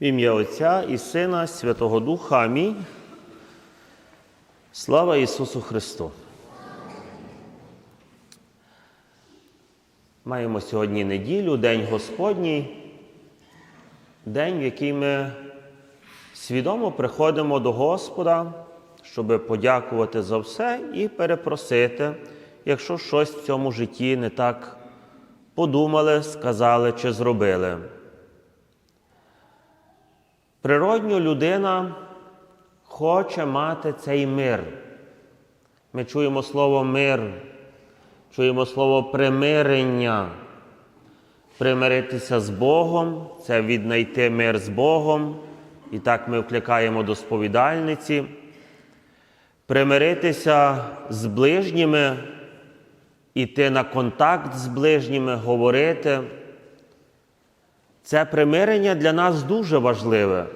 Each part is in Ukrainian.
В ім'я Отця і Сина, Святого Духа. Амінь. Слава Ісусу Христу! Маємо сьогодні неділю, День Господній, день, в який ми свідомо приходимо до Господа, щоб подякувати за все і перепросити, якщо щось в цьому житті не так подумали, сказали чи зробили. Природньо людина хоче мати цей мир. Ми чуємо слово мир, чуємо слово примирення. Примиритися з Богом це віднайти мир з Богом. І так ми вкликаємо до сповідальниці. Примиритися з ближніми, іти на контакт з ближніми, говорити. Це примирення для нас дуже важливе.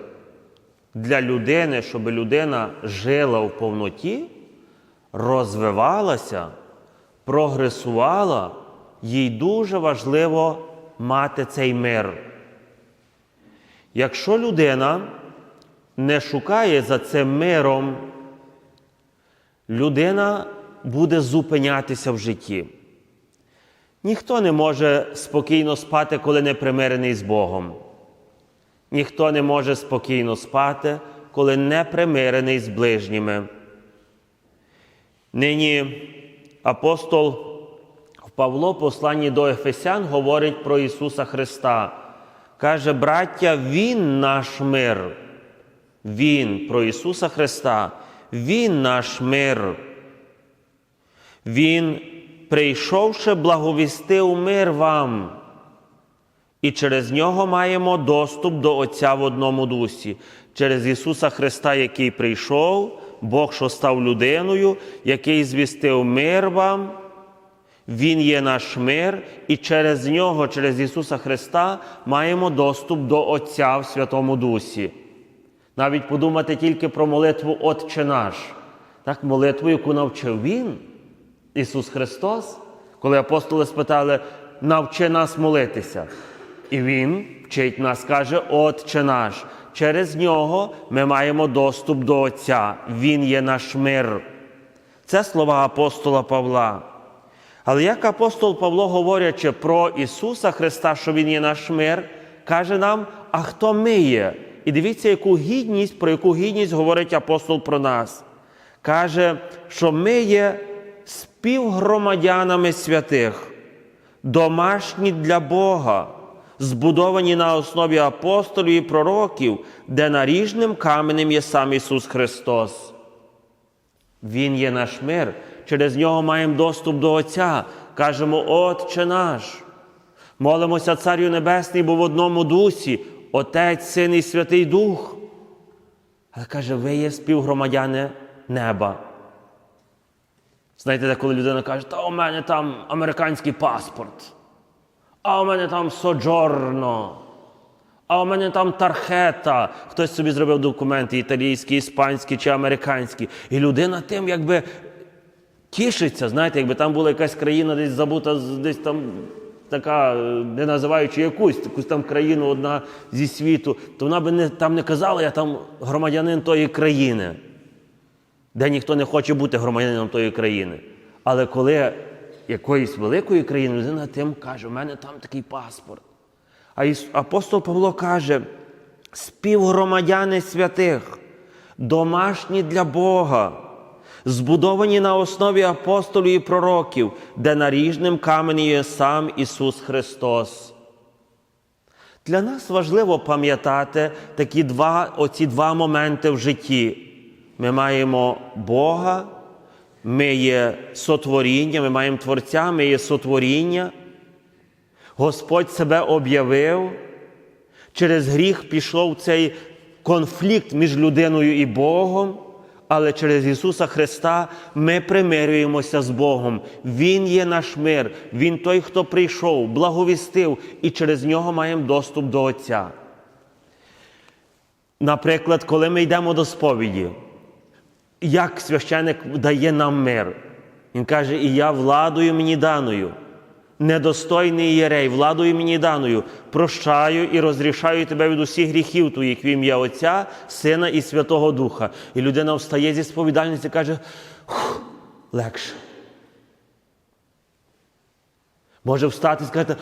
Для людини, щоб людина жила в повноті, розвивалася, прогресувала, їй дуже важливо мати цей мир. Якщо людина не шукає за цим миром, людина буде зупинятися в житті. Ніхто не може спокійно спати, коли не примирений з Богом. Ніхто не може спокійно спати, коли не примирений з ближніми. Нині апостол Павло, посланні до Ефесян, говорить про Ісуса Христа. Каже, браття, Він наш мир. Він про Ісуса Христа, Він наш мир. Він, прийшовши, благовістив мир вам. І через нього маємо доступ до Отця в одному дусі. Через Ісуса Христа, який прийшов, Бог, що став людиною, який звістив мир вам. Він є наш мир, і через нього, через Ісуса Христа, маємо доступ до Отця в Святому Дусі. Навіть подумати тільки про молитву Отче наш, так, молитву, яку навчив Він, Ісус Христос, коли апостоли спитали, навчи нас молитися. І Він вчить нас, каже, Отче наш. Через нього ми маємо доступ до Отця. Він є наш мир. Це слова апостола Павла. Але як апостол Павло, говорячи про Ісуса Христа, що Він є наш мир, каже нам, а хто ми є? І дивіться, яку гідність, про яку гідність говорить апостол про нас. Каже, що ми є співгромадянами святих, домашні для Бога, збудовані на основі апостолів і пророків, де наріжним каменем є сам Ісус Христос. Він є наш мир. Через нього маємо доступ до Отця. Кажемо, Отче наш. Молимося Царю Небесний, бо в одному дусі Отець, Син і Святий Дух. Але каже, ви є співгромадяни неба. Знаєте, коли людина каже, та у мене там американський паспорт, а у мене там соджорно, а у мене там тархета. Хтось собі зробив документи італійські, іспанські чи американські. І людина тим якби тішиться, знаєте, якби там була якась країна десь забута, десь там така, не називаючи якусь, якусь там країну одна зі світу, то вона би не, там не казала, я там громадянин тої країни, де ніхто не хоче бути громадянином тої країни. Але коли якоїсь великої країни людина тим каже, у мене там такий паспорт. А апостол Павло каже, співгромадяни святих, домашні для Бога збудовані на основі апостолів і пророків, де наріжним камені є сам Ісус Христос. Для нас важливо пам'ятати такі два, оці два моменти в житті. Ми маємо Бога, ми є сотворіння, ми маємо Творця, ми є сотворіння. Господь себе об'явив, через гріх пішов цей конфлікт між людиною і Богом. Але через Ісуса Христа ми примирюємося з Богом. Він є наш мир, Він той, хто прийшов, благовістив, і через нього маємо доступ до Отця. Наприклад, коли ми йдемо до сповіді, як священик дає нам мир? Він каже, і я владою мені даною. недостойний єрей, владою мені даною, прощаю і розрішаю тебе від усіх гріхів твоїх в ім'я Отця, Сина і Святого Духа. І людина встає зі сповідальності і каже: легше. Може встати і сказати,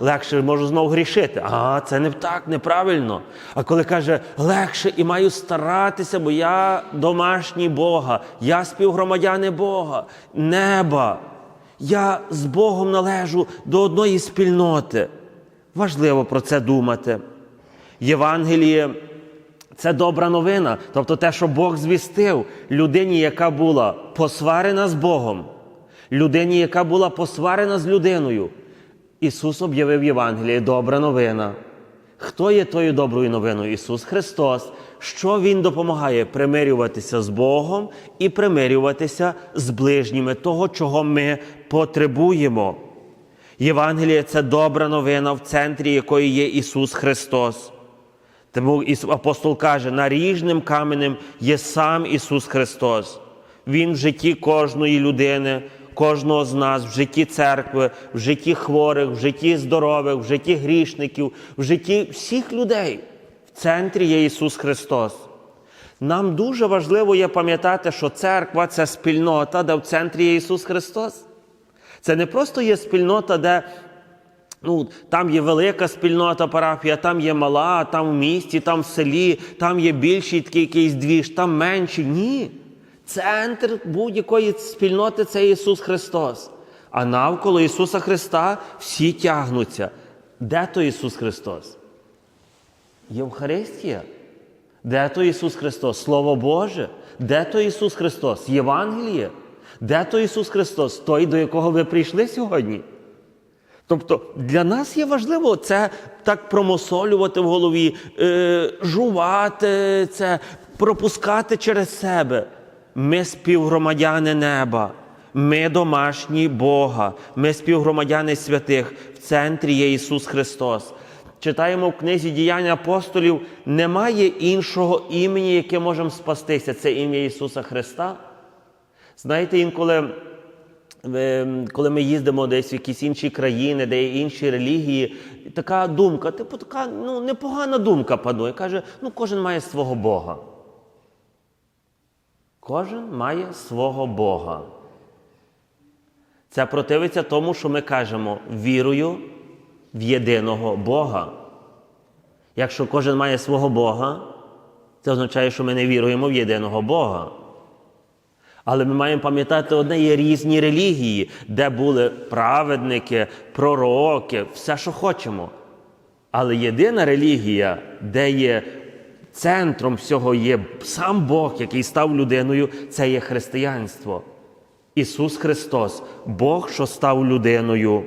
легше можу знову грішити. А це не так, неправильно. А коли каже, легше і маю старатися, бо я домашній Бога, я співгромадяни Бога, неба. Я з Богом належу до одної спільноти. Важливо про це думати. Євангеліє це добра новина, тобто те, що Бог звістив людині, яка була посварена з Богом, людині, яка була посварена з людиною. Ісус об'явив Євангеліє добра новина. Хто є тою доброю новиною? Ісус Христос. Що Він допомагає примирюватися з Богом і примирюватися з ближніми того, чого ми потребуємо. Євангеліє це добра новина, в центрі якої є Ісус Христос. Тому апостол каже, наріжним каменем є сам Ісус Христос. Він в житті кожної людини, кожного з нас, в житті церкви, в житті хворих, в житті здорових, в житті грішників, в житті всіх людей. В центрі є Ісус Христос. Нам дуже важливо є пам'ятати, що церква це спільнота, де в центрі є Ісус Христос. Це не просто є спільнота, де ну, там є велика спільнота парафія, там є мала, там в місті, там в селі, там є більший такий якийсь двіж, там менший. Ні. Центр будь-якої спільноти це Ісус Христос. А навколо Ісуса Христа всі тягнуться. Де то Ісус Христос? Євхаристія. Де то Ісус Христос? Слово Боже. Де то Ісус Христос? Євангеліє. Де то Ісус Христос? Той, до якого ви прийшли сьогодні? Тобто для нас є важливо це так промосолювати в голові, е, жувати це, пропускати через себе. Ми співгромадяни неба, ми домашні Бога, ми співгромадяни святих. В центрі є Ісус Христос. Читаємо в книзі діяння апостолів: немає іншого імені, яке можемо спастися. Це ім'я Ісуса Христа. Знаєте, інколи. Е, Коли ми їздимо десь в якісь інші країни, де є інші релігії, така думка, типу, така ну, непогана думка панує. Каже, ну кожен має свого Бога. Кожен має свого Бога. Це противиться тому, що ми кажемо вірую в єдиного Бога. Якщо кожен має свого Бога, це означає, що ми не віруємо в єдиного Бога. Але ми маємо пам'ятати одне, є різні релігії, де були праведники, пророки, все, що хочемо. Але єдина релігія, де є центром всього є сам Бог, який став людиною, це є християнство. Ісус Христос, Бог, що став людиною.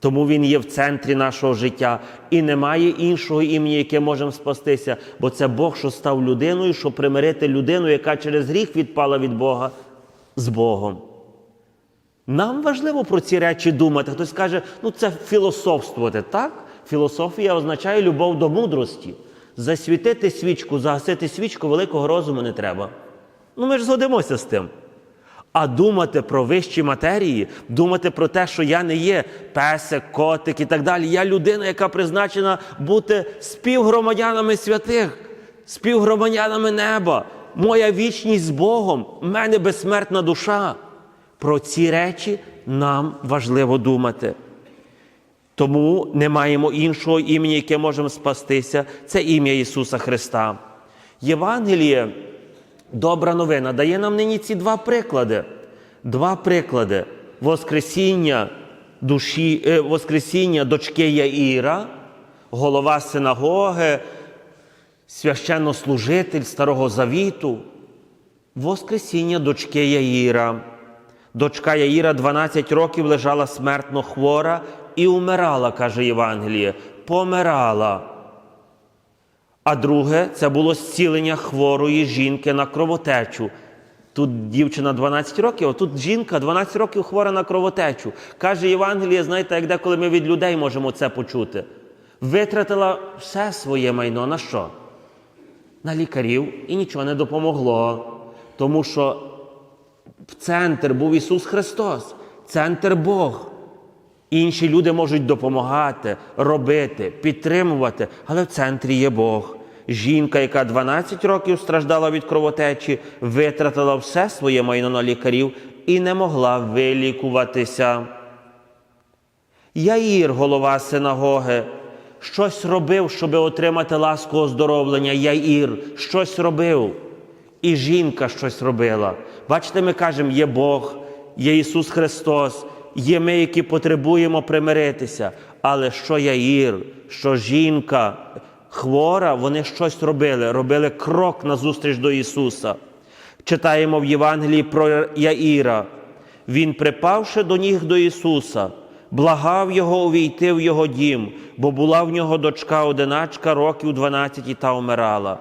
Тому Він є в центрі нашого життя і немає іншого імені, яке можемо спастися, бо це Бог, що став людиною, щоб примирити людину, яка через гріх відпала від Бога з Богом. Нам важливо про ці речі думати. Хтось каже, ну це філософствувати. Так? Філософія означає любов до мудрості. Засвітити свічку, загасити свічку великого розуму не треба. Ну ми ж згодимося з тим. А думати про вищі матерії, думати про те, що я не є песик, котик і так далі. Я людина, яка призначена бути співгромадянами святих, співгромадянами неба. Моя вічність з Богом, в мене безсмертна душа. Про ці речі нам важливо думати. Тому не маємо іншого імені, яке можемо спастися. Це ім'я Ісуса Христа. Євангеліє Добра новина дає нам нині ці два приклади. Два приклади Воскресіння душі, е, Воскресіння дочки Яїра, голова синагоги, священнослужитель Старого Завіту. Воскресіння дочки Яїра. Дочка Яїра 12 років лежала смертно хвора і умирала, каже Євангеліє. Помирала. А друге це було зцілення хворої жінки на кровотечу. Тут дівчина 12 років, а тут жінка 12 років хвора на кровотечу. Каже Євангеліє, знаєте, як деколи ми від людей можемо це почути. Витратила все своє майно на що? На лікарів і нічого не допомогло. Тому що в центр був Ісус Христос, центр Бог. Інші люди можуть допомагати, робити, підтримувати, але в центрі є Бог. Жінка, яка 12 років страждала від кровотечі, витратила все своє майно на лікарів і не могла вилікуватися. Яїр, голова синагоги, щось робив, щоб отримати ласку оздоровлення. Яїр щось робив. І жінка щось робила. Бачите, ми кажемо, є Бог, є Ісус Христос, є ми, які потребуємо примиритися. Але що Яїр, що жінка хвора, вони щось робили, робили крок назустріч до Ісуса. Читаємо в Євангелії про Яїра. Він, припавши до ніг до Ісуса, благав його увійти в його дім, бо була в нього дочка одиначка років 12 та умирала.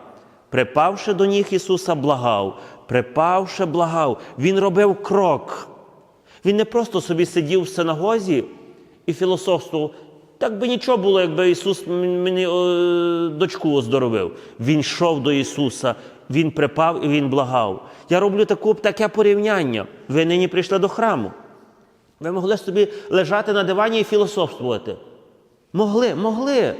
Припавши до ніг Ісуса, благав, припавши, благав, Він робив крок. Він не просто собі сидів в синагозі і філософствував. Так би нічого було, якби Ісус мені дочку оздоровив. Він йшов до Ісуса, Він припав і Він благав. Я роблю таку, таке порівняння. Ви нині прийшли до храму. Ви могли собі лежати на дивані і філософствувати. Могли, могли.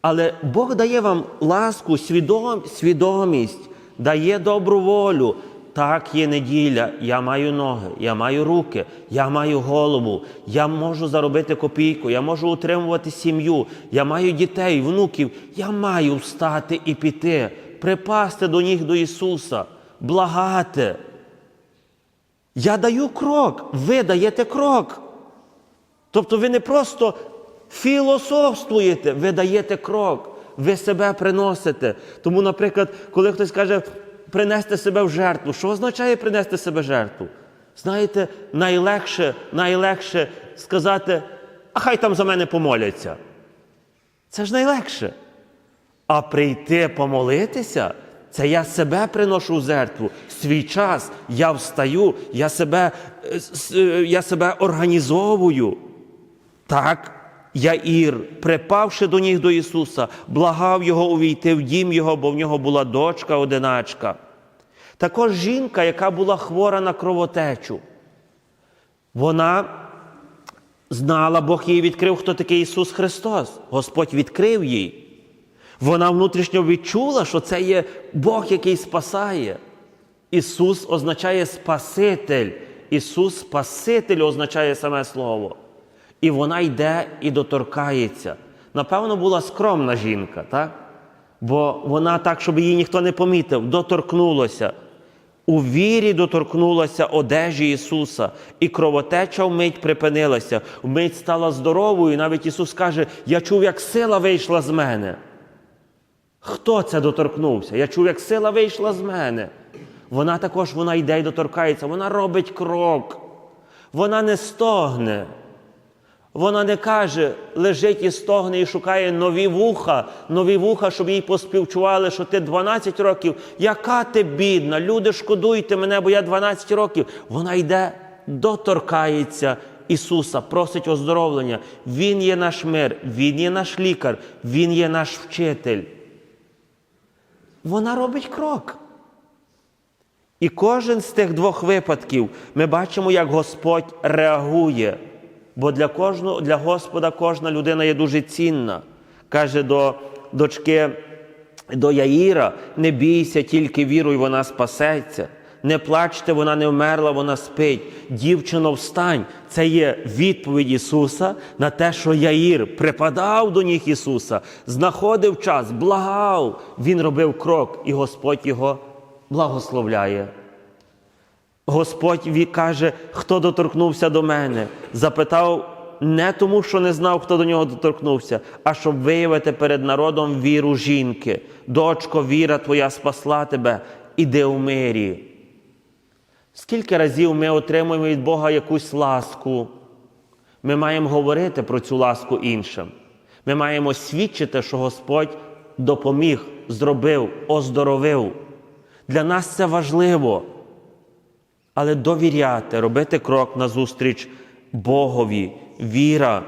Але Бог дає вам ласку, свідом, свідомість, дає добру волю. Так, є неділя, я маю ноги, я маю руки, я маю голову, я можу заробити копійку, я можу утримувати сім'ю, я маю дітей, внуків. Я маю встати і піти, припасти до ніг до Ісуса, благати. Я даю крок, ви даєте крок. Тобто ви не просто філософствуєте, ви даєте крок, ви себе приносите. Тому, наприклад, коли хтось каже принести себе в жертву, що означає принести себе в жертву? Знаєте, найлегше, найлегше сказати, а хай там за мене помоляться. Це ж найлегше. А прийти помолитися, це я себе приношу в жертву, свій час, я встаю, я себе, е, е, я себе організовую. Так, Яїр, припавши до ніг до Ісуса, благав його увійти в дім його, бо в нього була дочка одиначка. Також жінка, яка була хвора на кровотечу, вона знала, Бог їй відкрив, хто такий Ісус Христос. Господь відкрив їй. Вона внутрішньо відчула, що це є Бог, який спасає. Ісус означає Спаситель. Ісус Спаситель означає саме Слово. І вона йде і доторкається. Напевно, була скромна жінка, так? бо вона так, щоб її ніхто не помітив, доторкнулася. У вірі доторкнулася одежі Ісуса, і кровотеча вмить припинилася, вмить стала здоровою. І навіть Ісус каже: Я чув, як сила вийшла з мене. Хто це доторкнувся? Я чув, як сила вийшла з мене. Вона також вона йде і доторкається, вона робить крок. Вона не стогне. Вона не каже, лежить і стогне і шукає нові вуха, нові вуха, щоб їй поспівчували, що ти 12 років. Яка ти бідна? Люди, шкодуйте мене, бо я 12 років. Вона йде, доторкається Ісуса, просить оздоровлення. Він є наш мир, Він є наш лікар, Він є наш вчитель. Вона робить крок. І кожен з тих двох випадків ми бачимо, як Господь реагує. Бо для кожного, для Господа кожна людина є дуже цінна. Каже до дочки до Яїра: не бійся, тільки віруй, вона спасеться. Не плачте, вона не вмерла, вона спить. Дівчино, встань. Це є відповідь Ісуса на те, що Яїр припадав до ніг Ісуса, знаходив час, благав. Він робив крок, і Господь його благословляє. Господь каже, хто доторкнувся до мене, запитав не тому, що не знав, хто до нього доторкнувся, а щоб виявити перед народом віру жінки. Дочко, віра твоя спасла тебе, іди у мирі. Скільки разів ми отримуємо від Бога якусь ласку, ми маємо говорити про цю ласку іншим. Ми маємо свідчити, що Господь допоміг, зробив, оздоровив. Для нас це важливо. Але довіряти, робити крок назустріч Богові, віра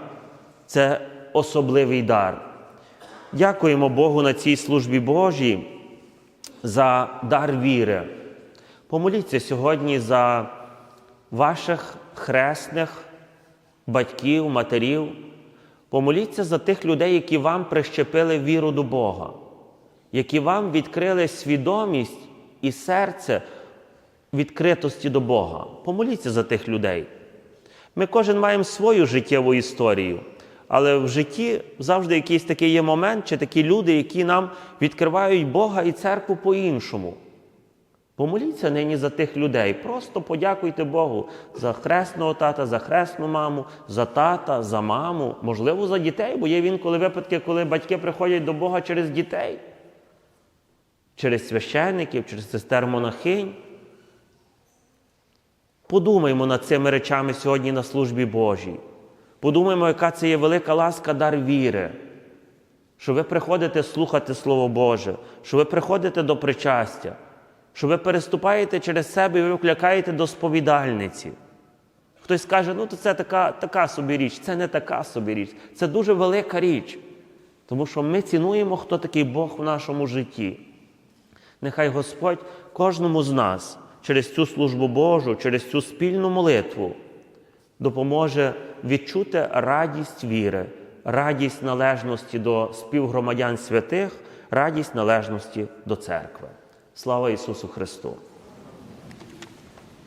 це особливий дар. Дякуємо Богу на цій службі Божій за дар віри. Помоліться сьогодні за ваших хресних батьків, матерів. Помоліться за тих людей, які вам прищепили віру до Бога, які вам відкрили свідомість і серце відкритості до Бога. Помоліться за тих людей. Ми кожен маємо свою життєву історію, але в житті завжди якийсь такий є момент, чи такі люди, які нам відкривають Бога і церкву по-іншому. Помоліться нині за тих людей. Просто подякуйте Богу за хресного тата, за хресну маму, за тата, за маму, можливо, за дітей, бо є інколи випадки, коли батьки приходять до Бога через дітей, через священників, через сестер монахинь. Подумаймо над цими речами сьогодні на службі Божій. Подумаймо, яка це є велика ласка, дар віри, що ви приходите слухати Слово Боже, що ви приходите до причастя, що ви переступаєте через себе і ви викликаєте до сповідальниці. Хтось скаже, ну то це така, така собі річ, це не така собі річ, це дуже велика річ. Тому що ми цінуємо, хто такий Бог в нашому житті. Нехай Господь кожному з нас через цю службу Божу, через цю спільну молитву допоможе відчути радість віри, радість належності до співгромадян святих, радість належності до церкви. Слава Ісусу Христу!